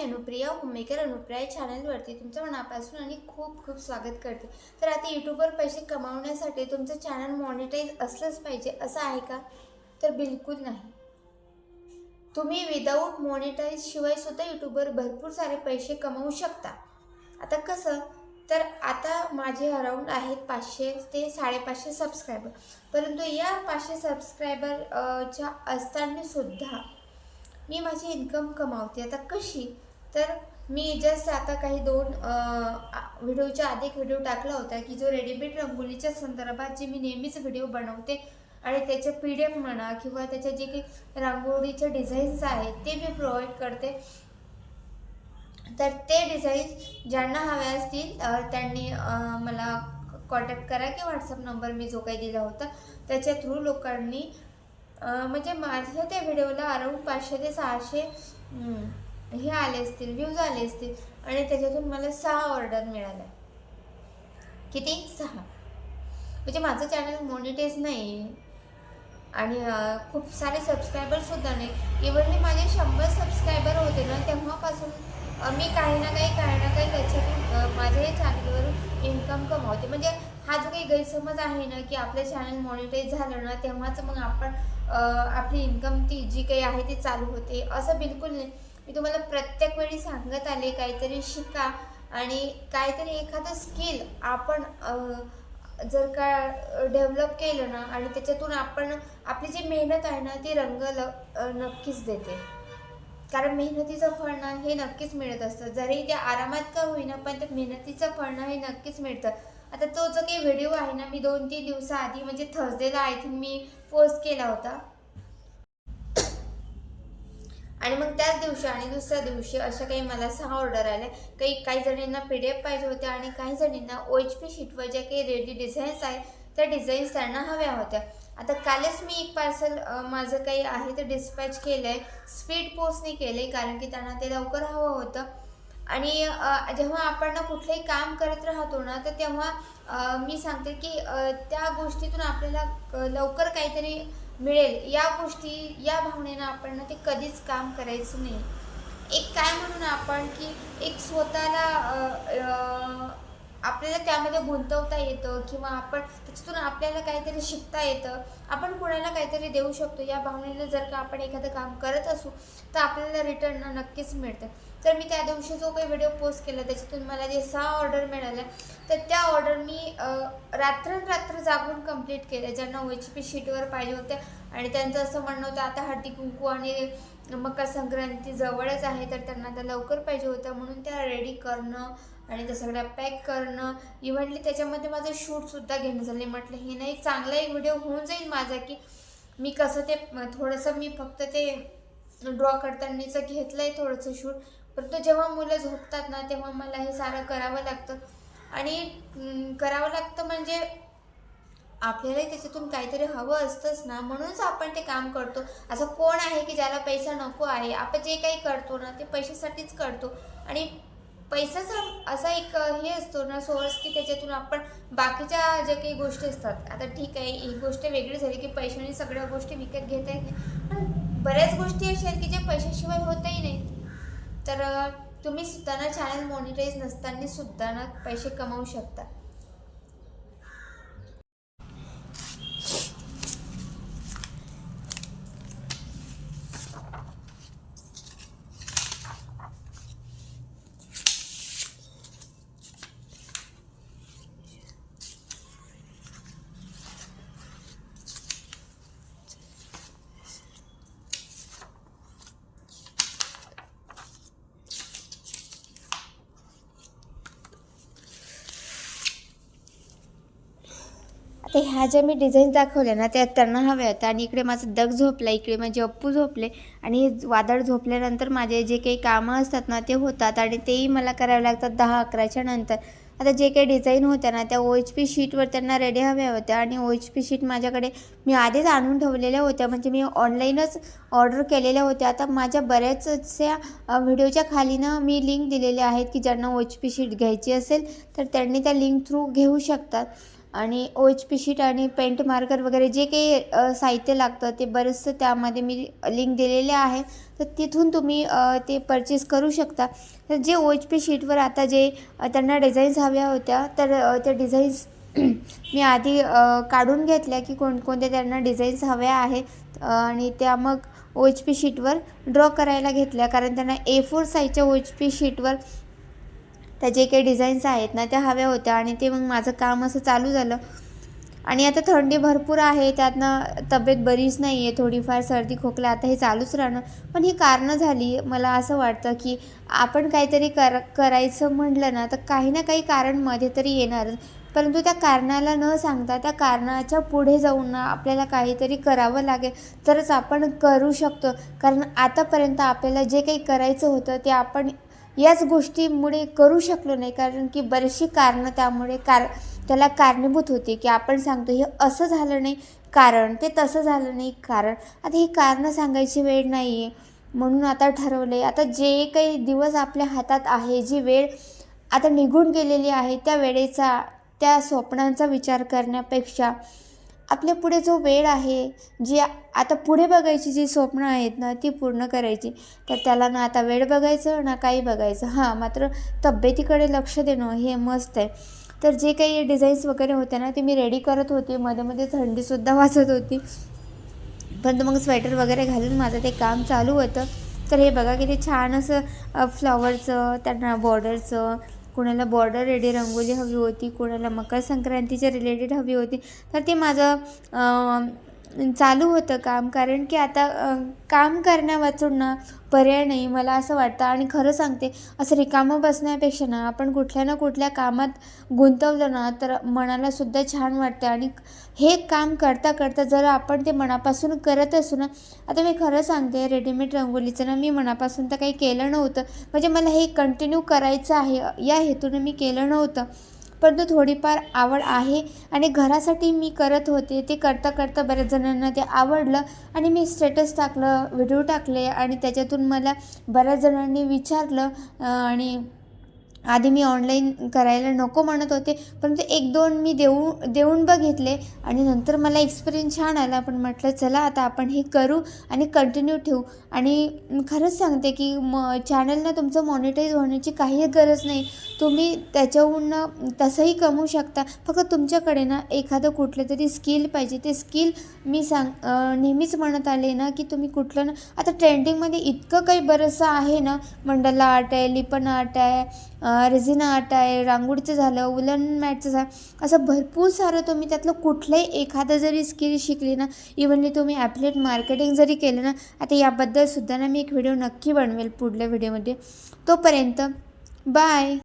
मी Anupriya homemaker Anupriya चॅनलवरती तुमचं मनापासून आणि खूप खूप स्वागत करते. तर आता यूट्यूबवर पैसे कमावण्यासाठी तुमचं चॅनल मॉनिटाईज असलंच पाहिजे असं आहे का? तर बिलकुल नाही. तुम्ही विदाऊट मॉनिटाईज शिवाय सुद्धा यूट्यूबवर भरपूर सारे पैसे कमावू शकता. आता कसं? तर आता माझे अराऊंड आहेत पाचशे ते साडेपाचशे सबस्क्रायबर परंतु या पाचशे सबस्क्रायबरच्या असतानासुद्धा असताना सुद्धा मी माझी इन्कम कमावते. आता कशी? तर मी जस्ट आता काही दोन व्हिडिओच्या आधी एक व्हिडिओ टाकला होता की जो रेडीमेड रंगोलीच्या संदर्भात जे मी नेहमीच व्हिडिओ बनवते आणि त्याचे पी डी एफ म्हणा किंवा त्याच्या जे काही रांगोळीचे डिझाईन्स आहेत ते मी प्रोव्हाइड करते. तर ते डिझाईन ज्यांना हवे असतील त्यांनी मला कॉन्टॅक्ट करा की व्हॉट्सअप नंबर मी जो काही दिला होता त्याच्या थ्रू लोकांनी म्हणजे माझ्या त्या व्हिडिओला अराऊंड पाचशे ते सहाशे हे आले असतील व्ह्यूज आले असतील आणि त्याच्यातून मला सहा ऑर्डर मिळाल्या. किती? सहा. म्हणजे माझं चॅनल मॉनिटाईज नाही आणि खूप सारे सबस्क्रायबरसुद्धा नाही. इव्हन मी माझे शंभर सबस्क्रायबर होते ना तेव्हापासून मी काही ना काही काही ना काही त्याच्यातून माझ्या या चॅनलवरून इन्कम कमावते. म्हणजे हा जो काही गैरसमज आहे ना की आपलं चॅनल मॉनिटाईज झालं ना तेव्हाच मग आपण आपली इन्कम ती जी काही आहे ती चालू होते. असं बिलकुल नाही. मी तुम्हाला प्रत्येक वेळी सांगत आले काहीतरी शिका आणि काहीतरी एखादं स्किल आपण जर का डेव्हलप केलं ना आणि त्याच्यातून आपण आपली जी मेहनत आहे ना ती रंग ल नक्कीच देते. कारण मेहनतीचं फळ ना हे नक्कीच मिळत असतं. जरी ते आरामात का होईना पण ते मेहनतीचं फळ ना हे नक्कीच मिळतं. आता तो जो काही व्हिडिओ आहे ना मी दोन तीन दिवसाआधी म्हणजे थर्सडेला आय थिंक मी पोस्ट केला होता. आणि मग त्याच दिवशी आणि दुसऱ्या दिवशी अशा काही मला सहा ऑर्डर आल्या काही काही जणींना पी डी एफ पाहिजे होत्या आणि काही जणींना ओ एच पी शीटवर ज्या काही रेडी डिझाईन्स आहेत त्या डिझाईन्स त्यांना हव्या होत्या. आता कालच मी एक पार्सल माझं काही आहे ते डिस्पॅच केलं आहे स्पीड पोस्टने केलं आहे कारण की त्यांना ते लवकर हवं होतं. आणि जेव्हा आपण ना कुठलंही काम करत राहतो ना तर तेव्हा मी सांगते की त्या गोष्टीतून आपल्याला लवकर काहीतरी मिळेल. या गोष्टी या भावनेनं आपण ना ते कधीच काम करायचं नाही. एक काय म्हणून आपण की एक स्वतःला आपल्याला त्यामध्ये गुंतवता येतं किंवा आपण त्याच्यातून आपल्याला काहीतरी शिकता येतं. आपण कोणाला काहीतरी देऊ शकतो. या भावनेनं जर का आपण एखादं काम करत असू तर आपल्याला रिटर्न नक्कीच मिळतं. तर मी त्या दिवशी जो काही व्हिडिओ पोस्ट केला त्याच्यातून मला जे सहा ऑर्डर मिळाल्या तर त्या ऑर्डर मी रात्रंरात्र जागून कंप्लीट केल्या. ज्यांना ओ एच पी शीटवर पाहिजे होत्या आणि त्यांचं असं म्हणणं होतं आता हळदी कुंकू आणि मकर संक्रांती जवळच आहे तर त्यांना त्या लवकर पाहिजे होत्या म्हणून त्या रेडी करणं आणि त्या सगळ्या पॅक करणं इव्हनली त्याच्यामध्ये माझं शूटसुद्धा घेणं झाले. म्हटलं हे नाही चांगला एक व्हिडिओ होऊन जाईल माझा की मी कसं ते थोडंसं मी फक्त ते ड्रॉ करतानाचं घेतलं आहे थोडंसं शूट परंतु जेव्हा मुलं झोपतात ना तेव्हा मला हे सारं करावं लागतं. आणि करावं लागतं म्हणजे आपल्यालाही त्याच्यातून काहीतरी हवं असतंच ना म्हणूनच आपण ते काम करतो. असं कोण आहे की ज्याला पैसा नको आहे आपण जे काही करतो ना ते पैशासाठीच करतो. आणि पैसाच असा एक हे असतो ना सोर्स की त्याच्यातून आपण बाकीच्या ज्या काही गोष्टी असतात आता ठीक आहे ही गोष्ट वेगळी झाली की पैशाने सगळ्या गोष्टी विकत घेता येत नाही. पण बऱ्याच गोष्टी अशा आहेत की ज्या पैशाशिवाय होतही नाही. तर तुम्ही सुद्धा ना चॅनल मॉनिटाईज नसताना सुद्धा ना पैसे कमावू शकता. आता ह्या ज्या मी डिझाईन दाखवल्या ना त्या त्यांना हव्या होत्या. आणि इकडे माझं दग झोपलं इकडे माझे अप्पू झोपले. आणि वादळ झोपल्यानंतर माझे जे काही कामं असतात ना ते होतात. आणि तेही मला करावे लागतात दहा अकराच्या नंतर. आता जे काही डिझाईन होत्या ना त्या ओ एच पी शीटवर त्यांना रेडी हव्या होत्या. आणि ओ एच पी शीट माझ्याकडे मी आधीच आणून ठेवलेल्या होत्या. म्हणजे मी ऑनलाईनच ऑर्डर केलेल्या होत्या. आता माझ्या बऱ्याचशा व्हिडिओच्या खाली ना मी लिंक दिलेल्या आहेत की ज्यांना ओ एच पी शीट घ्यायची असेल तर त्यांनी त्या लिंक थ्रू घेऊ शकतात. आणि ओ एच पी शीट आणि पेंट मार्कर वगैरे जे काही साहित्य लागतं ते बरंचसं त्यामध्ये मी लिंक दिलेले आहे. तर तिथून तुम्ही ते परचेस करू शकता. तर जे ओ एच पी शीटवर आता जे त्यांना डिझाईन्स हव्या होत्या तर त्या डिझाईन्स मी आधी काढून घेतल्या की कोणकोणत्या त्यांना डिझाईन्स हव्या आहेत. आणि त्या मग ओ एच पी शीटवर ड्रॉ करायला घेतल्या. कारण त्यांना ए फोर साईजच्या ओ एच पी शीटवर त्या जे काही डिझाईन्स आहेत ना त्या हव्या होत्या आणि ते मग माझं काम असं चालू झालं. आणि आता थंडी भरपूर आहे त्यातनं तब्येत बरीच नाही आहे थोडीफार सर्दी खोकला आता हे चालूच राहणं. पण ही कारणं झाली मला असं वाटतं की आपण काहीतरी कर करायचं म्हटलं ना तर काही ना काही कारण मध्ये तरी येणारच. परंतु त्या कारणाला न सांगता त्या कारणाच्या पुढे जाऊन ना आपल्याला काहीतरी करावं लागेल तरच आपण करू शकतो. कारण आतापर्यंत आपल्याला जे काही करायचं होतं ते आपण याच गोष्टीमुळे करू शकलो नाही कारण की बरीचशी कारणं त्यामुळे कार त्याला कारणीभूत होते की आपण सांगतो हे असं झालं नाही कारण ते तसं झालं नाही कारण आता ही कारणं सांगायची वेळ नाही आहे म्हणून आता ठरवलं आहे आता जे काही दिवस आपल्या हातात आहे जी वेळ आता निघून गेलेली आहे त्या वेळेचा त्या स्वप्नांचा विचार करण्यापेक्षा आपल्या पुढे जो वेळ आहे जी आता पुढे बघायची जी स्वप्न आहेत ना ती पूर्ण करायची. तर त्याला ना आता वेळ बघायचं ना काही बघायचं. हां मात्र तब्येतीकडे लक्ष देणं हे मस्त आहे. तर जे काही डिझाईन्स वगैरे होत्या ना ते मी रेडी करत होते. मध्ये मध्ये थंडीसुद्धा वाचत होती. पण मग स्वेटर वगैरे घालून माझं ते काम चालू होतं. तर हे बघा किती छान असं फ्लॉवरचं त्यांना बॉर्डरचं कोणाला बॉर्डर रेडी रंगोली हवी होती कोणाला मकर संक्रांतीच्या रिलेटेड हवी होती तर ते माझं चालू होतं काम. कारण की आता काम करण्यावाचून ना पर्याय नाही. मला असं वाटतं आणि खरं सांगते असं रिकामं बसण्यापेक्षा ना आपण कुठल्या ना कुठल्या कामात गुंतवलं ना तर मनाला सुद्धा छान वाटतं. आणि हे काम करता करता जर आपण ते मनापासून करत असू ना आता मी खरं सांगते रेडीमेड रंगोलीचं ना मी मनापासून तर काही केलं नव्हतं. म्हणजे मला हे कंटिन्यू करायचं आहे या हेतूनं मी केलं नव्हतं. परंतु थोडीफार आवड आहे. आणि घरासाठी मी करत होते. ते करता करता बऱ्याच जणांना ते आवडलं आणि मी स्टेटस टाकलं व्हिडिओ टाकले आणि त्याच्यातून मला बऱ्याच जणांनी विचारलं आणि आधी मी ऑनलाईन करायला नको म्हणत होते. परंतु एक दोन मी देऊ देऊन बघितले आणि नंतर मला एक्सपिरियन्स छान आला. पण म्हटलं चला आता आपण हे करू आणि कंटिन्यू ठेवू. आणि खरंच सांगते की म चॅनलनं तुमचं मॉनिटाईज होण्याची काही गरज नाही. तुम्ही त्याच्याहून तसंही कमवू शकता. फक्त तुमच्याकडे ना एखादं कुठलं तरी स्किल पाहिजे. ते स्किल मी सांग नेहमीच म्हणत आले ना की तुम्ही कुठलं ना आता ट्रेंडिंगमध्ये इतकं काही बरंचसं आहे ना मंडला आर्ट आहे लिपन आर्ट आहे रेझिना आर्ट आहे रांगोळीचं झालं उलन मॅटचं झालं असं भरपूर सारं तुम्ही त्यातलं कुठलंही एखादं जरी स्किल शिकली ना इव्हनली तुम्ही ॲपलेट मार्केटिंग जरी केलं ना आता याबद्दल सुद्धा ना मी एक व्हिडिओ नक्की बनवेल पुढल्या व्हिडिओमध्ये. तोपर्यंत बाय